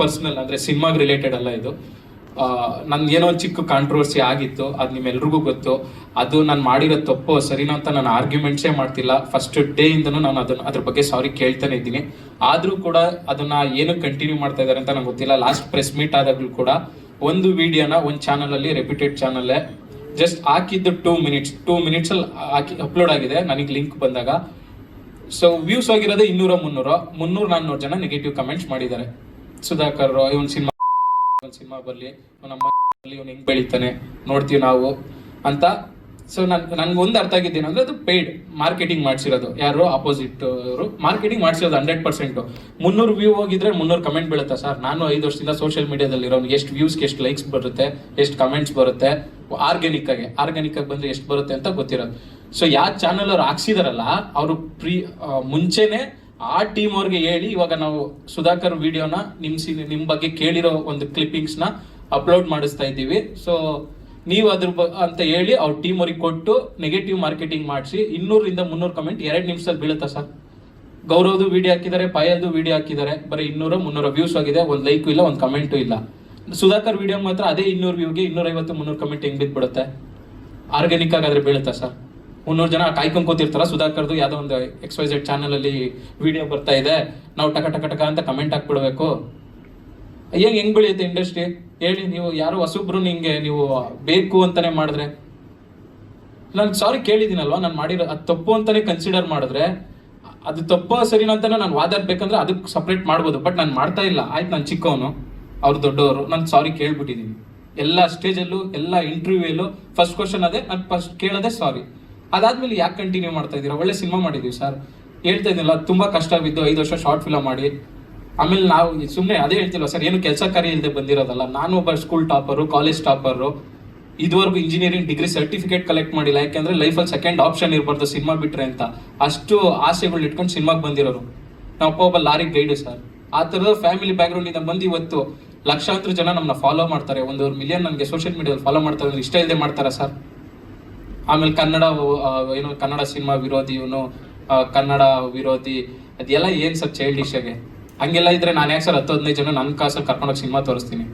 Personal ಅಂದ್ರೆ ಸಿನಿಮಾಗ್ related ಅಲ್ಲ ಇದು. ನಂದು ಏನೋ ಒಂದು ಚಿಕ್ಕ ಕಾಂಟ್ರವರ್ಸಿ ಆಗಿತ್ತು, ಅದು ನಿಮ್ಮೆಲ್ರಿಗೂ ಗೊತ್ತು. ಅದು ನಾನು ಮಾಡಿರೋ ತಪ್ಪು, ಸರಿನಾ ಅಂತ ನಾನು ಆರ್ಗ್ಯುಮೆಂಟ್ಸೇ ಮಾಡ್ತಿಲ್ಲ. ಫಸ್ಟ್ ಡೇ ಇಂದನೂ ನಾನು ಅದನ್ನ ಅದ್ರ ಬಗ್ಗೆ ಸಾರಿ ಕೇಳ್ತಾನೆ ಇದ್ದೀನಿ. ಆದ್ರೂ ಕೂಡ ಅದನ್ನ ಏನು ಕಂಟಿನ್ಯೂ ಮಾಡ್ತಾ ಇದ್ದಾರೆ ಅಂತ ನಂಗೆ ಗೊತ್ತಿಲ್ಲ. ಲಾಸ್ಟ್ ಪ್ರೆಸ್ ಮೀಟ್ ಆದಾಗಲೂ ಕೂಡ ಒಂದು ವಿಡಿಯೋನ ಒಂದು ಚಾನಲಲ್ಲಿ ರೆಪ್ಯೂಟೆಡ್ ಚಾನಲ್ ಜಸ್ಟ್ ಹಾಕಿದ್ದು ಟೂ ಮಿನಿಟ್ಸ್ ಟೂ ಮಿನಿಟ್ಸ್ ಅಲ್ಲಿ ಹಾಕಿ ಅಪ್ಲೋಡ್ ಆಗಿದೆ. ನನಗೆ ಲಿಂಕ್ ಬಂದಾಗ. ಸೊ ವ್ಯೂಸ್ ಆಗಿರೋದೇ ಇನ್ನೂರ ಮುನ್ನೂರ. ಮುನ್ನೂರ ನಾನ್ನೂರು ಜನ ನೆಗೆಟಿವ್ ಕಮೆಂಟ್ಸ್ ಮಾಡಿದ್ದಾರೆ. ಸುಧಾಕರ್ ಇವನ್ ಸಿನಿಮಾ ಇವನ್ ಸಿನಿಮಾ ಬರಲಿ ನಮ್ಮ ಇವನು ಹೆಂಗ್ ಬೆಳಿತಾನೆ ನೋಡ್ತೀವಿ ನಾವು ಅಂತ. ಸೊ ನನ್ ನನ್ಗೆ ಒಂದು ಅರ್ಥ ಆಗಿದ್ದೇನೆ ಅಂದ್ರೆ ಅದು ಪೇಯ್ಡ್ ಮಾರ್ಕೆಟಿಂಗ್ ಮಾಡಿಸಿರೋದು. ಯಾರು? ಅಪೋಸಿಟ್ ಅವರು. ಮಾರ್ಕೆಟಿಂಗ್ ಮಾಡಿಸಿರೋದು ಹಂಡ್ರೆಡ್ ಪರ್ಸೆಂಟ್ ಮುನ್ನೂರು ವ್ಯೂ ಹೋಗಿದ್ರೆ ಮುನ್ನೂರು ಕಮೆಂಟ್ ಬೀಳುತ್ತೆ ಸರ್? ನಾನು ಐದು ವರ್ಷದಿಂದ ಸೋಷಿಯಲ್ ಮೀಡಿಯಾದಲ್ಲಿ ಇರೋನು ಎಷ್ಟು ವ್ಯೂಸ್ಗೆ ಎಷ್ಟು ಲೈಕ್ಸ್ ಬರುತ್ತೆ, ಎಷ್ಟು ಕಮೆಂಟ್ಸ್ ಬರುತ್ತೆ ಆರ್ಗ್ಯಾನಿಕ್ ಆಗಿ ಆರ್ಗ್ಯಾನಿಕ್ ಆಗಿ ಬಂದ್ರೆ ಎಷ್ಟು ಬರುತ್ತೆ ಅಂತ ಗೊತ್ತಿರೋದು. ಸೊ ಯಾವ ಚಾನಲ್ ಅವ್ರು ಹಾಕ್ಸಿದಾರಲ್ಲ, ಅವರು ಪ್ರೀ ಮುಂಚೆನೆ ಆ ಟೀಮ್ ಅವ್ರಿಗೆ ಹೇಳಿ ಇವಾಗ ನಾವು ಸುಧಾಕರ್ ವಿಡಿಯೋನ ನಿಮ್ಮ ಸಿ ನಿಮ್ ಬಗ್ಗೆ ಕೇಳಿರೋ ಒಂದು ಕ್ಲಿಪ್ಪಿಂಗ್ಸ್ನ ಅಪ್ಲೋಡ್ ಮಾಡಿಸ್ತಾ ಇದ್ದೀವಿ. ಸೊ ನೀವು ಅದ್ರ ಬ, ಅಂತ ಹೇಳಿ ಅವ್ರ ಟೀಮ್ ಅವ್ರಿಗೆ ಕೊಟ್ಟು ನೆಗೆಟಿವ್ ಮಾರ್ಕೆಟಿಂಗ್ ಮಾಡಿಸಿ ಇನ್ನೂರಿಂದ ಮುನ್ನೂರು ಕಮೆಂಟ್ ಎರಡು ನಿಮಿಷದಲ್ಲಿ ಬೀಳುತ್ತಾ ಸರ್? ಗೌರವದು ವಿಡಿಯೋ ಹಾಕಿದ್ದಾರೆ, ಪಾಯಲ್ದು ವಿಡಿಯೋ ಹಾಕಿದ್ದಾರೆ. ಬರೀ ಇನ್ನೂರ, ಮುನ್ನೂರ ವ್ಯೂಸ್ ಆಗಿದೆ. ಒಂದು ಲೈಕು ಇಲ್ಲ, ಒಂದು ಕಮೆಂಟು ಇಲ್ಲ. ಸುಧಾಕರ್ ವಿಡಿಯೋ ಮಾತ್ರ ಅದೇ ಇನ್ನೂರು ವ್ಯೂಗೆ ಇನ್ನೂರೈವತ್ತು, ಮುನ್ನೂರು ಕಮೆಂಟ್ ಹೆಂಗ್ ಬಿದ್ದುಬಿಡುತ್ತೆ ಆರ್ಗ್ಯಾನಿಕ್ ಆಗಾದ್ರೆ ಬೀಳುತ್ತಾ ಸರ್? ಮುನ್ನೂರು ಜನ ಕಾಯ್ಕೊಂಕೋತಿರ್ತಾರ ಸುಧಾಕರ್ದು ಯಾವ್ದೋ ಒಂದು ಎಕ್ಸ್ ವೈ ಝೆಡ್ ಚಾನಲ್ ಅಲ್ಲಿ ವಿಡಿಯೋ ಬರ್ತಾ ಇದೆ. ನಾವು ಟಕ ಟಕ ಟಕ ಅಂತ ಕಮೆಂಟ್ ಹಾಕ್ಬಿಡ್ಬೇಕು. ಹೆಂಗ್ ಹೆಂಗ್ ಬೆಳೆಯುತ್ತೆ ಇಂಡಸ್ಟ್ರಿ ಹೇಳಿ, ನೀವು ಯಾರೋ ಹೊಸಬ್ರು ನಿಂಗೆ ನೀವು ಬೇಕು ಅಂತಾನೆ ಮಾಡಿದ್ರೆ. ನಾನು ಸಾರಿ ಕೇಳಿದ್ದೀನಲ್ವಾ ನಾನು ಮಾಡಿರೋ ಅದು ತಪ್ಪು ಅಂತಾನೆ ಕನ್ಸಿಡರ್ ಮಾಡಿದ್ರೆ, ಅದು ತಪ್ಪು ಸರಿನಂತ ಅಂತಾನೆ ನಾನು ವಾದಾಡ್ಬೇಕಂದ್ರೆ ಅದಕ್ಕೆ ಸಪ್ರೇಟ್ ಮಾಡ್ಬೋದು. ಬಟ್ ನಾನು ಮಾಡ್ತಾ ಇಲ್ಲ. ಆಯ್ತು, ನಾನು ಚಿಕ್ಕವನು. ಅವ್ರು ದೊಡ್ಡವರು. ನಾನು ಸಾರಿ ಕೇಳ್ಬಿಟ್ಟಿದ್ದೀನಿ ಎಲ್ಲ ಸ್ಟೇಜಲ್ಲೂ ಎಲ್ಲ ಇಂಟರ್ವ್ಯೂಯಲ್ಲೂ ಫಸ್ಟ್ ಕ್ವಶನ್ ಅದೇ, ನಾನು ಫಸ್ಟ್ ಕೇಳೋದೇ ಸಾರಿ ಅದಾದ್ಮೇಲೆ ಯಾಕೆ ಕಂಟಿನ್ಯೂ ಮಾಡ್ತಾ ಇದ್ದೀರಾ? ಒಳ್ಳೆ ಸಿನಿಮಾ ಮಾಡಿದೀವಿ ಸರ್ ಹೇಳ್ತಾ ಇದ್ದಿಲ್ಲ ತುಂಬಾ ಕಷ್ಟ ಬಿದ್ದು ಐದು ವರ್ಷ ಶಾರ್ಟ್ ಫಿಲಮ್ ಮಾಡಿ. ಆಮೇಲೆ ನಾವು ಸುಮ್ಮನೆ ಅದೇ ಹೇಳ್ತಿಲ್ಲ ಸರ್ ಏನು ಕೆಲಸ ಕಾರ್ಯ ಇಲ್ಲದೆ ಬಂದಿರೋದಲ್ಲ. ನಾನು ಒಬ್ಬ ಸ್ಕೂಲ್ ಟಾಪರು ಕಾಲೇಜ್ ಟಾಪರು ಇದುವರೆಗೂ ಇಂಜಿನಿಯರಿಂಗ್ ಡಿಗ್ರಿ ಸರ್ಟಿಫಿಕೇಟ್ ಕಲೆಕ್ಟ್ ಮಾಡಿಲ್ಲ. ಯಾಕೆಂದ್ರೆ ಲೈಫಲ್ಲಿ ಸೆಕೆಂಡ್ ಆಪ್ಷನ್ ಇರಬಾರ್ದು ಸಿನಿಮಾ ಬಿಟ್ರೆ ಅಂತ. ಅಷ್ಟು ಆಸೆಗಳು ಇಟ್ಕೊಂಡು ಸಿನಿಮಾಗೆ ಬಂದಿರೋರು. ನಾವು ಅಪ್ಪ ಒಬ್ಬ ಲಾರಿ ಗೈಡ್ ಸರ್ ಆ ಥರದ ಫ್ಯಾಮಿಲಿ ಬ್ಯಾಕ್ಗ್ರೌಂಡ್ ಇಂದ ಬಂದು ಇವತ್ತು ಲಕ್ಷಾಂತರ ಜನ ನಮ್ಮನ್ನ ಫಾಲೋ ಮಾಡ್ತಾರೆ. ಒಂದು ಮಿಲಿಯನ್ ನನಗೆ ಸೋಷಿಯಲ್ ಮೀಡಿಯಾದಲ್ಲಿ ಫಾಲೋ ಮಾಡ್ತಾರೆ ಇಷ್ಟ ಇಲ್ಲದೆ ಮಾಡ್ತಾರಾ ಸರ್ ಆಮೇಲೆ ಕನ್ನಡ ಏನು ಕನ್ನಡ ಸಿನಿಮಾ ವಿರೋಧಿ ಇವನು ಕನ್ನಡ ವಿರೋಧಿ, ಅದೆಲ್ಲ ಏನ್ ಸರ್ ಚೈಲ್ಡ್ ಆಗಿ ಹಂಗೆಲ್ಲ ಇದ್ರೆ ನಾನು ಯಾಕೆ ಸರ್ ಹತ್ತು, ಹದಿನೈದು ಜನ ನನ್ನ ಕಾಸಲ್ಲಿ ಕರ್ಕೊಂಡೋಗಿ ಸಿನಿಮಾ ತೋರಿಸ್ತೀನಿ?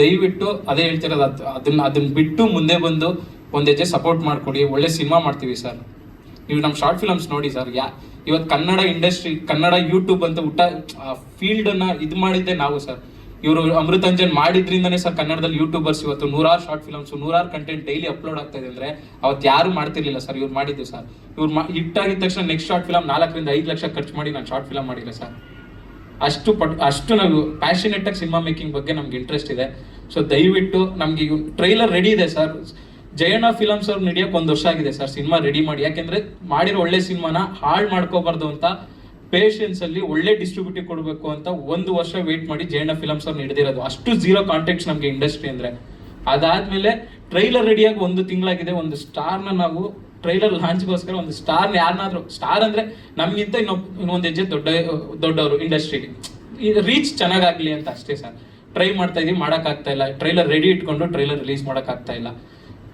ದಯವಿಟ್ಟು ಅದೇ ಹೇಳ್ತಿರೋದು ಅದು ಅದನ್ನ ಅದನ್ನ ಬಿಟ್ಟು ಮುಂದೆ ಬಂದು ಒಂದ್ ಹೆಜ್ಜೆ ಸಪೋರ್ಟ್ ಮಾಡ್ಕೊಡಿ, ಒಳ್ಳೆ ಸಿನಿಮಾ ಮಾಡ್ತೀವಿ ಸರ್. ನೀವು ನಮ್ಮ ಶಾರ್ಟ್ ಫಿಲಮ್ಸ್ ನೋಡಿ ಸರ್, ಯಾ ಇವತ್ತು ಕನ್ನಡ ಇಂಡಸ್ಟ್ರಿ ಕನ್ನಡ ಯೂಟ್ಯೂಬ್ ಅಂತ ಊಟ ಫೀಲ್ಡ್ ಅನ್ನ ಇದು ಮಾಡಿದ್ದೆ ನಾವು ಸರ್. ಇವರು ಅಮೃತಾಂಜನ್ ಮಾಡಿದ್ರಿಂದನೇ ಸರ್ ಕನ್ನಡದಲ್ಲಿ ಯೂಟ್ಯೂಬರ್ಸ್ ಇವತ್ತು ನೂರಾರು ಶಾರ್ಟ್ ಫಿಲಮ್ಸ್ ನೂರಾರು ಕಂಟೆಂಟ್ ಡೈಲಿ ಅಪ್ಲೋಡ್ ಆಗ್ತಾ ಇದೆ ಅಂದ್ರೆ ಅವತ್ತು ಯಾರು ಮಾಡ್ತಿರ್ಲಿಲ್ಲ ಸರ್ ಇವ್ರು ಮಾಡಿದ್ದು ಸರ್. ಇವ್ರು ಹಿಟ್ ಆಗಿದ ತಕ್ಷಣ ನೆಕ್ಸ್ಟ್ ಶಾರ್ಟ್ ಫಿಲಮ್ ನಾಲ್ಕರಿಂದ ಐದು ಲಕ್ಷ ಖರ್ಚು ಮಾಡಿ ನಾನು ಶಾರ್ಟ್ ಫಿಲಮ್ ಮಾಡಿಲ್ಲ ಸರ್. ಅಷ್ಟು ಪಟ್ ಅಷ್ಟು ನಾವು ಪ್ಯಾಷನೇಟ್ ಆಗಿ ಸಿನಿಮಾ ಮೇಕಿಂಗ್ ಬಗ್ಗೆ ನಮ್ಗೆ ಇಂಟ್ರೆಸ್ಟ್ ಇದೆ. ಸೊ ದಯವಿಟ್ಟು ನಮ್ಗೆ ಟ್ರೈಲರ್ ರೆಡಿ ಇದೆ ಸರ್. ಜಯಣ್ಣ ಫಿಲಮ್ಸ್ ಅವ್ರು ನಡಿಯಕ್ಕೆ ಒಂದು ವರ್ಷ ಆಗಿದೆ ಸರ್ ಸಿನಿಮಾ ರೆಡಿ ಮಾಡಿ. ಯಾಕೆಂದ್ರೆ ಮಾಡಿರೋ ಒಳ್ಳೆ ಸಿನಿಮಾನ ಹಾಳು ಮಾಡ್ಕೋಬಾರ್ದು ಅಂತ ಪೇಷನ್ಸ್ ಅಲ್ಲಿ ಒಳ್ಳೆ ಡಿಸ್ಟ್ರಿಬ್ಯೂಟಿವ್ ಕೊಡಬೇಕು ಅಂತ ಒಂದು ವರ್ಷ ವೇಟ್ ಮಾಡಿ ಜಯಣ್ಣ ಫಿಲಮ್ಸ್ ಅವ್ರನ್ನ ಹಿಡಿದಿರೋದು ಅಷ್ಟು ಝೀರೋ ಕಾಂಟ್ಯಾಕ್ಟ್ಸ್ ನಮಗೆ ಇಂಡಸ್ಟ್ರಿ ಅಂದ್ರೆ. ಅದಾದ್ಮೇಲೆ ಟ್ರೈಲರ್ ರೆಡಿಯಾಗಿ ಒಂದು ತಿಂಗಳಾಗಿದೆ, ಒಂದು ಸ್ಟಾರ್ನ ನಾವು ಟ್ರೈಲರ್ ಲಾಂಚ್ಗೋಸ್ಕರ ಒಂದು ಸ್ಟಾರ್ ಯಾರನ್ನಾದ್ರೂ ಸ್ಟಾರ್ ಅಂದ್ರೆ ನಮಗಿಂತ ಇನ್ನೊಬ್ ಇನ್ನೊಂದು ಹೆಜ್ಜೆ ದೊಡ್ಡ, ದೊಡ್ಡವರು ಇಂಡಸ್ಟ್ರಿಗೆ ರೀಚ್ ಚೆನ್ನಾಗಾಗಲಿ ಅಂತ ಅಷ್ಟೇ ಸರ್. ಟ್ರೈ ಮಾಡ್ತಾ ಇದೀವಿ, ಮಾಡೋಕ್ಕಾಗ್ತಾ ಇಲ್ಲ. ಟ್ರೈಲರ್ ರೆಡಿ ಇಟ್ಕೊಂಡು ಟ್ರೈಲರ್ ರಿಲೀಸ್ ಮಾಡೋಕ್ಕಾಗ್ತಾ ಇಲ್ಲ.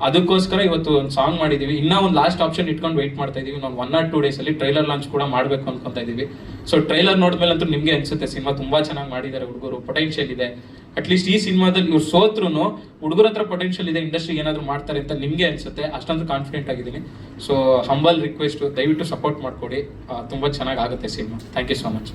ಅದಕ್ಕೋಸ್ಕರ ಇವತ್ತು ಒಂದು ಸಾಂಗ್ ಮಾಡಿದೀವಿ. ಇನ್ನ ಒಂದು ಲಾಸ್ಟ್ ಆಪ್ಷನ್ ಇಟ್ಕೊಂಡು ವೆಯ್ಟ್ ಮಾಡ್ತಾ ಇದೀವಿ. ನಾವು ಒನ್ ಆರ್ ಟೂ ಡೇಸ್ ಅಲ್ಲಿ ಟ್ರೈಲರ್ ಲಾಂಚ್ ಕೂಡ ಮಾಡಬೇಕು ಅನ್ಕೊಂತ ಇದೀವಿ. ಸೊ ಟ್ರೈಲರ್ ನೋಡಿದ್ಮೇಲೆ ಅಂತೂ ನಿಮ್ಗೆ ಅನ್ಸುತ್ತೆ, ಸಿನಿಮಾ ತುಂಬಾ ಚೆನ್ನಾಗಿ ಮಾಡಿದ್ದಾರೆ ಹುಡುಗರು ಪೊಟೆನ್ಷಿಯಲ್ ಇದೆ. ಅಟ್ಲೀಸ್ಟ್ ಈ ಸಿನಿಮಾದಲ್ಲಿ ಇವ್ರು ಸೋತ್ರು ಹುಡುಗರ ಹತ್ರ ಪೊಟೆನ್ಷಿಯಲ್ ಇದೆ ಇಂಡಸ್ಟ್ರಿ ಏನಾದ್ರು ಮಾಡ್ತಾರೆ ಅಂತ ನಿಮ್ಗೆ ಅನ್ಸುತ್ತೆ, ಅಷ್ಟೊಂದು ಕಾನ್ಫಿಡೆಂಟ್ ಆಗಿದ್ದೀನಿ. ಸೊ ಹಂಬಲ್ ರಿಕ್ವೆಸ್ಟ್ ದಯವಿಟ್ಟು ಸಪೋರ್ಟ್ ಮಾಡ್ಕೊಡಿ. ತುಂಬಾ ಚೆನ್ನಾಗಿ ಆಗುತ್ತೆ cinema. Thank you so much